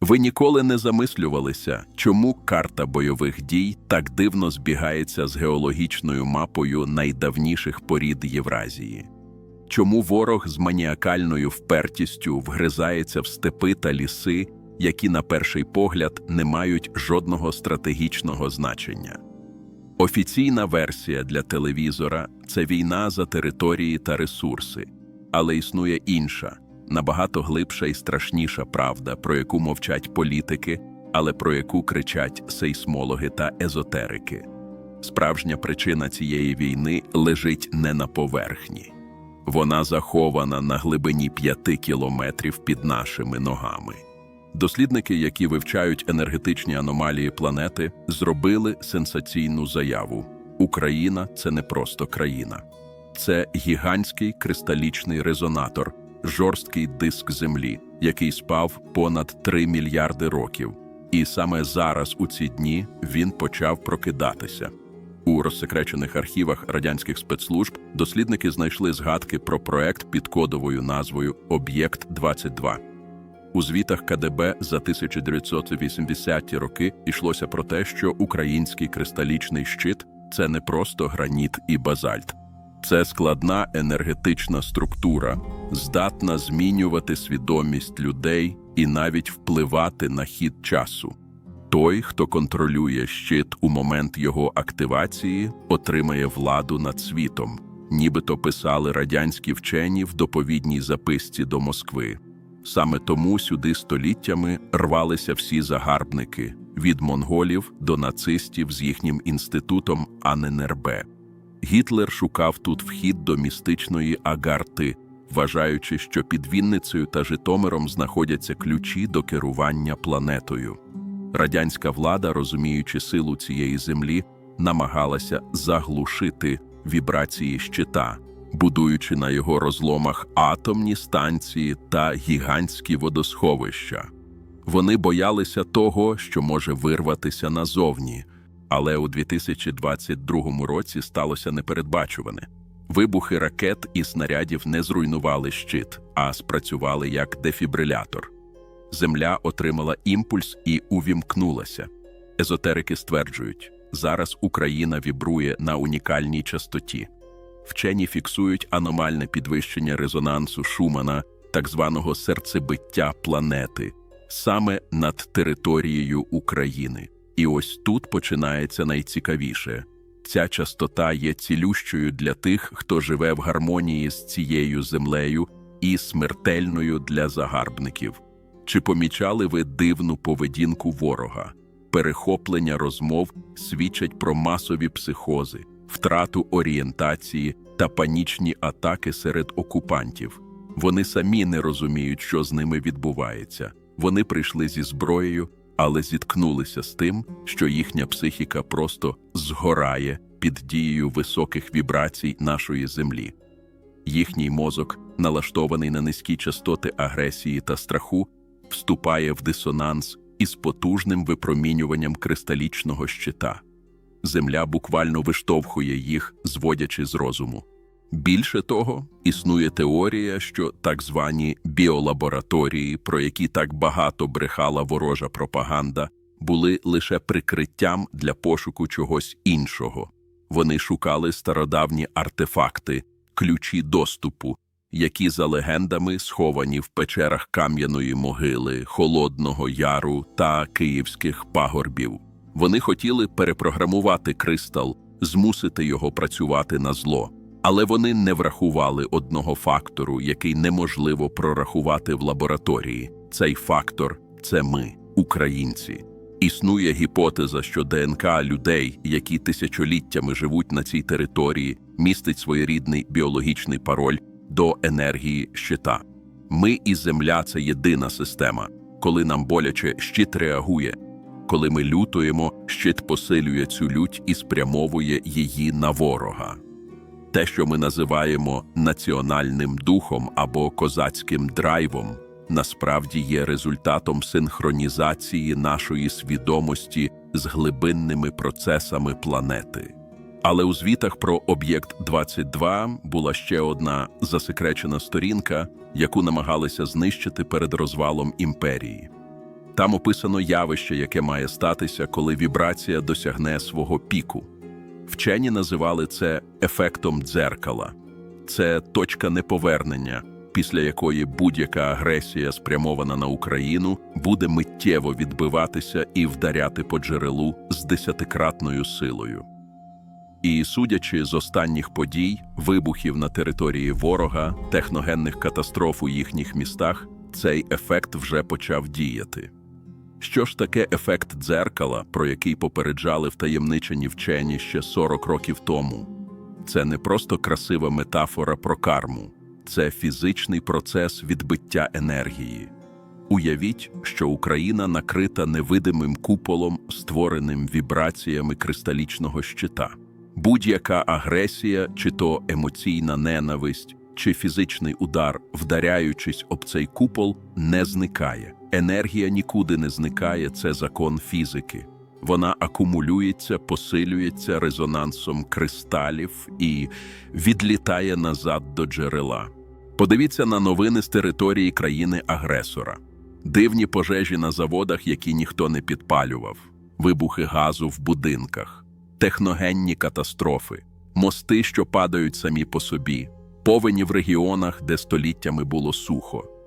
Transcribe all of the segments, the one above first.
Ви ніколи не замислювалися, чому карта бойових дій так дивно збігається з геологічною мапою найдавніших порід Євразії? Чому ворог з маніакальною впертістю вгризається в степи та ліси, які на перший погляд не мають жодного стратегічного значення? Офіційна версія для телевізора це війна за території та ресурси, але існує інша, набагато глибша і страшніша правда, про яку мовчать політики, але про яку кричать сейсмологи та езотерики. Справжня причина цієї війни лежить не на поверхні. Вона захована на глибині п'яти кілометрів під нашими ногами. Дослідники, які вивчають енергетичні аномалії планети, зробили сенсаційну заяву: Україна це не просто країна, це гігантський кристалічний резонатор, жорсткий диск Землі, який спав понад 3 мільярди років. І саме зараз, у ці дні, він почав прокидатися. У розсекречених архівах радянських спецслужб дослідники знайшли згадки про проект під кодовою назвою Об'єкт 22 у звітах КДБ за 1980-ті роки йшлося про те, що український кристалічний щит це не просто граніт і базальт, це складна енергетична структура, здатна змінювати свідомість людей і навіть впливати на хід часу. Той, хто контролює щит у момент його активації, отримає владу над світом, нібито писали радянські вчені в доповідній записці до Москви. Саме тому сюди століттями рвалися всі загарбники від монголів до нацистів з їхнім інститутом Аненербе. Гітлер шукав тут вхід до містичної агарти, вважаючи, що під Вінницею та Житомиром знаходяться ключі до керування планетою. Радянська влада, розуміючи силу цієї землі, намагалася заглушити вібрації щита будуючи на його розломах атомні станції та гігантські водосховища. Вони боялися того, що може вирватися назовні, але у 2022 році сталося непередбачуване. Вибухи ракет і снарядів не зруйнували щит, а спрацювали як дефібрилятор. Земля отримала імпульс і увімкнулася. Езотерики стверджують, зараз Україна вібрує на унікальній частоті. Вчені фіксують аномальне підвищення резонансу Шумана, так званого серцебиття планети, саме над територією України. І ось тут починається найцікавіше. Ця частота є цілющою для тих, хто живе в гармонії з цією землею і смертельною для загарбників. Чи помічали ви дивну поведінку ворога? Перехоплення розмов свідчать про масові психози, втрату орієнтації та панічні атаки серед окупантів. Вони самі не розуміють, що з ними відбувається. Вони прийшли зі зброєю, але зіткнулися з тим, що їхня психіка просто згорає під дією високих вібрацій нашої землі. Їхній мозок, налаштований на низькі частоти агресії та страху, вступає в дисонанс із потужним випромінюванням кристалічного щита. Земля буквально виштовхує їх, зводячи з розуму. Більше того, існує теорія, що так звані біолабораторії, про які так багато брехала ворожа пропаганда, були лише прикриттям для пошуку чогось іншого. Вони шукали стародавні артефакти, ключі доступу, які за легендами сховані в печерах Кам'яної могили, Холодного Яру та Київських пагорбів. Вони хотіли перепрограмувати кристал, змусити його працювати на зло. Але вони не врахували одного фактору, який неможливо прорахувати в лабораторії. Цей фактор це ми, українці. Існує гіпотеза, що ДНК людей, які тисячоліттями живуть на цій території, містить своєрідний біологічний пароль до енергії щита. Ми і Земля це єдина система. Коли нам боляче, щит реагує. Коли ми лютуємо, щит посилює цю лють і спрямовує її на ворога. Те, що ми називаємо національним духом або козацьким драйвом, насправді є результатом синхронізації нашої свідомості з глибинними процесами планети. Але у звітах про об'єкт 22 була ще одна засекречена сторінка, яку намагалися знищити перед розвалом імперії. Там описано явище, яке має статися, коли вібрація досягне свого піку. Вчені називали це ефектом дзеркала. Це точка неповернення, після якої будь-яка агресія, спрямована на Україну, буде миттєво відбиватися і вдаряти по джерелу з десятикратною силою. І судячи з останніх подій, вибухів на території ворога, техногенних катастроф у їхніх містах, цей ефект вже почав діяти. Що ж таке ефект дзеркала, про який попереджали втаємничені вчені ще 40 років тому? Це не просто красива метафора про карму, це фізичний процес відбиття енергії. Уявіть, що Україна накрита невидимим куполом, створеним вібраціями кристалічного щита. Будь-яка агресія, чи то емоційна ненависть, чи фізичний удар, вдаряючись об цей купол, не зникає. Енергія нікуди не зникає, це закон фізики. Вона акумулюється, посилюється резонансом кристалів і відлітає назад до джерела. Подивіться на новини з території країни-агресора. Дивні пожежі на заводах, які ніхто не підпалював, вибухи газу в будинках, техногенні катастрофи, мости, що падають самі по собі, повені в регіонах, де століттями було сухо.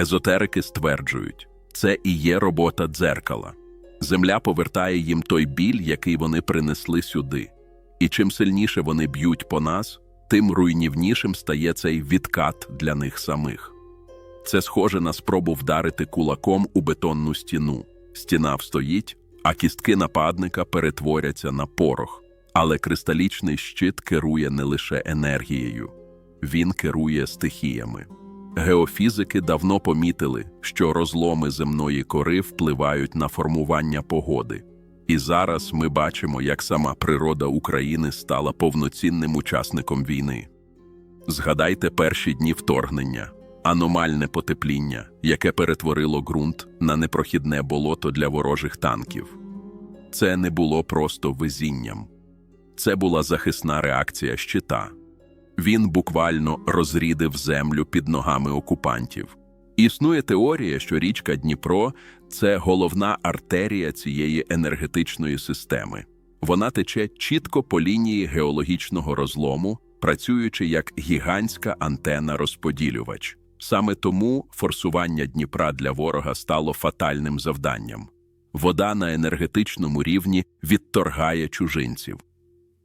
Езотерики стверджують, це і є робота дзеркала. Земля повертає їм той біль, який вони принесли сюди. І чим сильніше вони б'ють по нас, тим руйнівнішим стає цей відкат для них самих. Це схоже на спробу вдарити кулаком у бетонну стіну. Стіна встоїть, а кістки нападника перетворяться на порох. Але кристалічний щит керує не лише енергією, він керує стихіями. Геофізики давно помітили, що розломи земної кори впливають на формування погоди. І зараз ми бачимо, як сама природа України стала повноцінним учасником війни. Згадайте перші дні вторгнення, аномальне потепління, яке перетворило ґрунт на непрохідне болото для ворожих танків. Це не було просто везінням, це була захисна реакція щита. Він буквально розрідив землю під ногами окупантів. Існує теорія, що річка Дніпро це головна артерія цієї енергетичної системи. Вона тече чітко по лінії геологічного розлому, працюючи як гігантська антена-розподілювач. Саме тому форсування Дніпра для ворога стало фатальним завданням. Вода на енергетичному рівні відторгає чужинців.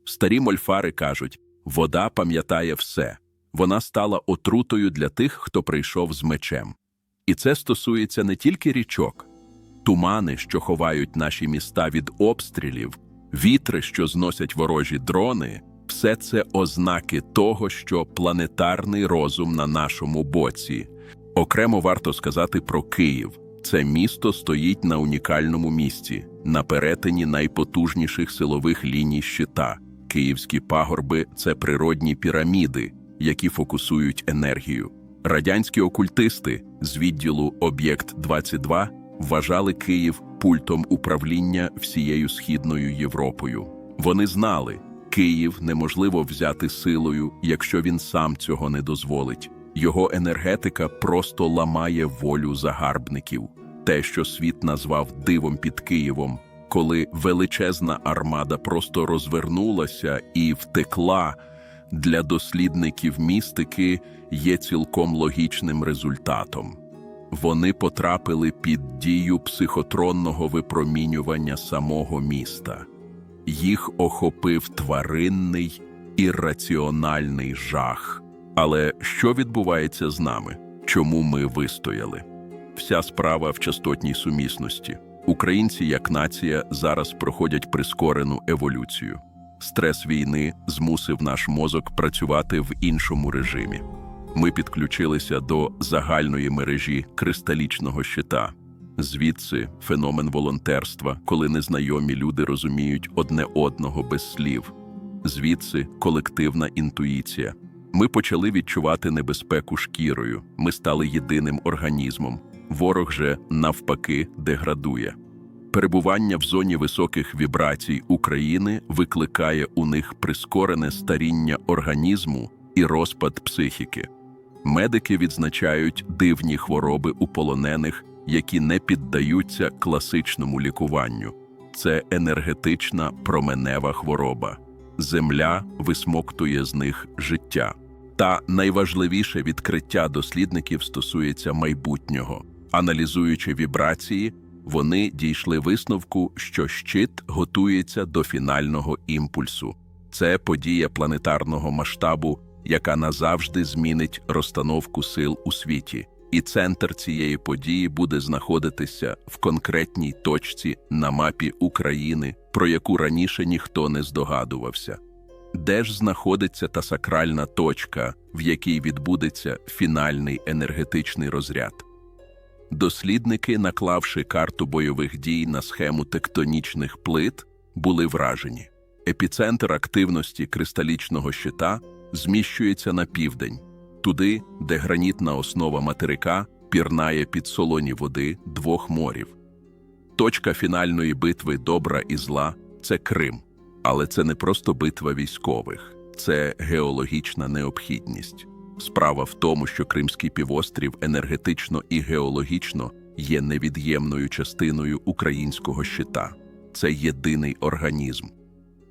Старі мольфари кажуть, вода пам'ятає все, вона стала отрутою для тих, хто прийшов з мечем. І це стосується не тільки річок, тумани, що ховають наші міста від обстрілів, вітри, що зносять ворожі дрони, все це ознаки того, що планетарний розум на нашому боці. Окремо варто сказати про Київ. Це місто стоїть на унікальному місці, на перетині найпотужніших силових ліній щита. Київські пагорби це природні піраміди, які фокусують енергію. Радянські окультисти з відділу Об'єкт 22 вважали Київ пультом управління всією східною Європою. Вони знали, Київ неможливо взяти силою, якщо він сам цього не дозволить. Його енергетика просто ламає волю загарбників. Те, що світ назвав дивом під Києвом, коли величезна армада просто розвернулася і втекла для дослідників містики, є цілком логічним результатом. Вони потрапили під дію психотронного випромінювання самого міста. Їх охопив тваринний ірраціональний жах. Але що відбувається з нами? Чому ми вистояли? Вся справа в частотній сумісності. Українці, як нація, зараз проходять прискорену еволюцію. Стрес війни змусив наш мозок працювати в іншому режимі. Ми підключилися до загальної мережі кристалічного щита. Звідси феномен волонтерства, коли незнайомі люди розуміють одне одного без слів. Звідси колективна інтуїція. Ми почали відчувати небезпеку шкірою, ми стали єдиним організмом. Ворог же, навпаки, деградує. Перебування в зоні високих вібрацій України викликає у них прискорене старіння організму і розпад психіки. Медики відзначають дивні хвороби у полонених, які не піддаються класичному лікуванню. Це енергетична променева хвороба. Земля висмоктує з них життя. Та найважливіше відкриття дослідників стосується майбутнього. Аналізуючи вібрації, вони дійшли висновку, що щит готується до фінального імпульсу. Це подія планетарного масштабу, яка назавжди змінить розстановку сил у світі, і центр цієї події буде знаходитися в конкретній точці на мапі України, про яку раніше ніхто не здогадувався. Де ж знаходиться та сакральна точка, в якій відбудеться фінальний енергетичний розряд? Дослідники, наклавши карту бойових дій на схему тектонічних плит, були вражені. Епіцентр активності кристалічного щита зміщується на південь, туди, де гранітна основа материка пірнає під солоні води двох морів. Точка фінальної битви добра і зла це Крим. Але це не просто битва військових, це геологічна необхідність. Справа в тому, що Кримський півострів енергетично і геологічно є невід'ємною частиною українського щита. Це єдиний організм.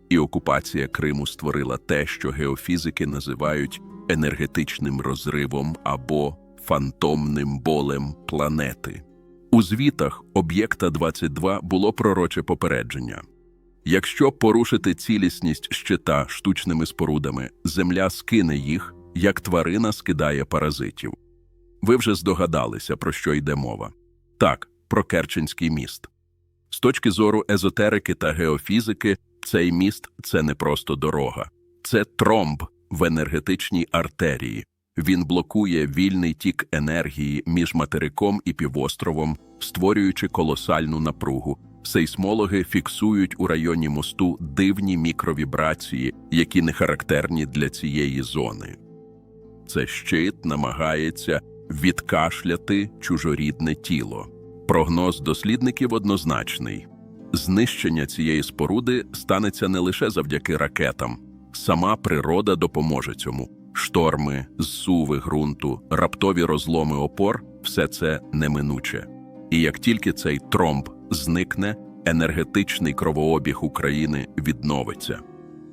І окупація Криму створила те, що геофізики називають енергетичним розривом або фантомним болем планети. У звітах об'єкта 22 було пророче попередження. Якщо порушити цілісність щита штучними спорудами, земля скине їх, як тварина скидає паразитів. Ви вже здогадалися, про що йде мова. Так, про Керченський міст. З точки зору езотерики та геофізики, цей міст це не просто дорога, це тромб в енергетичній артерії. Він блокує вільний тік енергії між материком і півостровом, створюючи колосальну напругу. Сейсмологи фіксують у районі мосту дивні мікровібрації, які не характерні для цієї зони. Це щит намагається відкашляти чужорідне тіло. Прогноз дослідників однозначний: знищення цієї споруди станеться не лише завдяки ракетам, сама природа допоможе цьому. Шторми, зсуви ґрунту, раптові розломи опор все це неминуче. І як тільки цей тромб зникне, енергетичний кровообіг України відновиться.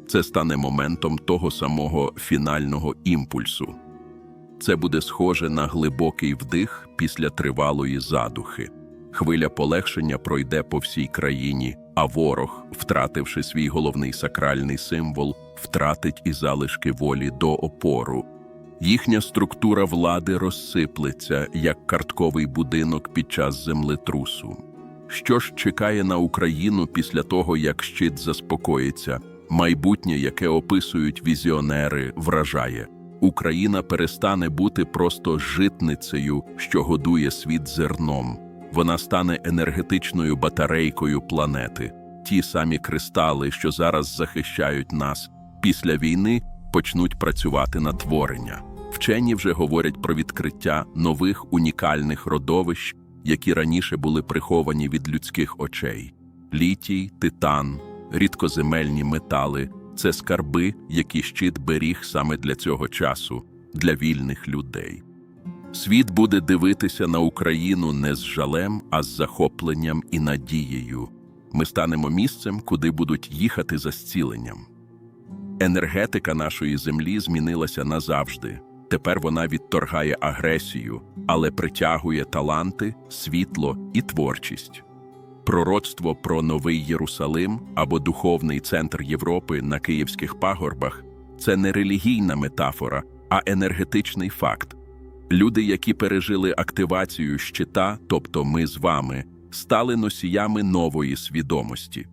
Це стане моментом того самого фінального імпульсу. Це буде схоже на глибокий вдих після тривалої задухи. Хвиля полегшення пройде по всій країні, а ворог, втративши свій головний сакральний символ, втратить і залишки волі до опору. Їхня структура влади розсиплеться, як картковий будинок під час землетрусу. Що ж чекає на Україну після того, як щит заспокоїться? Майбутнє, яке описують візіонери, вражає. Україна перестане бути просто житницею, що годує світ зерном. Вона стане енергетичною батарейкою планети. Ті самі кристали, що зараз захищають нас, після війни почнуть працювати на творення. Вчені вже говорять про відкриття нових унікальних родовищ, які раніше були приховані від людських очей: літій, титан, рідкоземельні метали це скарби, які щит беріг саме для цього часу, для вільних людей. Світ буде дивитися на Україну не з жалем, а з захопленням і надією. Ми станемо місцем, куди будуть їхати за зціленням. Енергетика нашої землі змінилася назавжди. Тепер вона відторгає агресію, але притягує таланти, світло і творчість. Пророцтво про новий Єрусалим або духовний центр Європи на київських пагорбах це не релігійна метафора, а енергетичний факт. Люди, які пережили активацію щита, тобто ми з вами, стали носіями нової свідомості.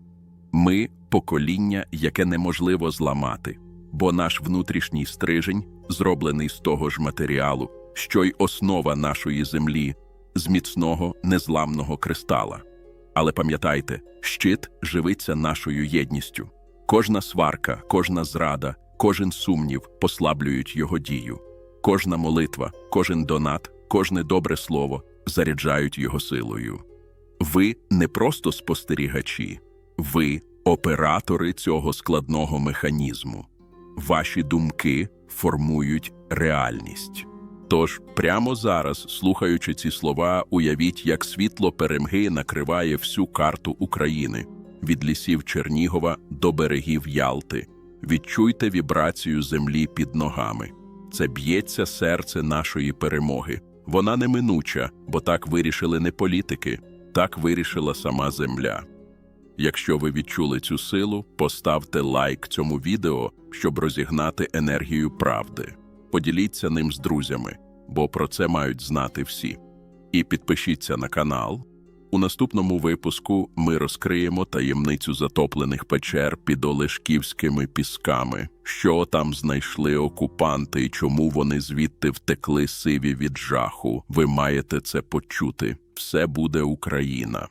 Ми покоління, яке неможливо зламати, бо наш внутрішній стрижень, зроблений з того ж матеріалу, що й основа нашої землі, з міцного незламного кристала. Але пам'ятайте, щит живиться нашою єдністю. Кожна сварка, кожна зрада, кожен сумнів послаблюють його дію. Кожна молитва, кожен донат, кожне добре слово заряджають його силою. Ви не просто спостерігачі, ви оператори цього складного механізму. Ваші думки формують реальність. Тож прямо зараз, слухаючи ці слова, уявіть, як світло перемги накриває всю карту України від лісів Чернігова до берегів Ялти. Відчуйте вібрацію землі під ногами. Це б'ється серце нашої перемоги. Вона неминуча, бо так вирішили не політики, так вирішила сама земля. Якщо ви відчули цю силу, поставте лайк цьому відео, щоб розігнати енергію правди. Поділіться ним з друзями, бо про це мають знати всі. І підпишіться на канал. У наступному випуску ми розкриємо таємницю затоплених печер під Олешківськими пісками, що там знайшли окупанти і чому вони звідти втекли сиві від жаху. Ви маєте це почути. Все буде Україна.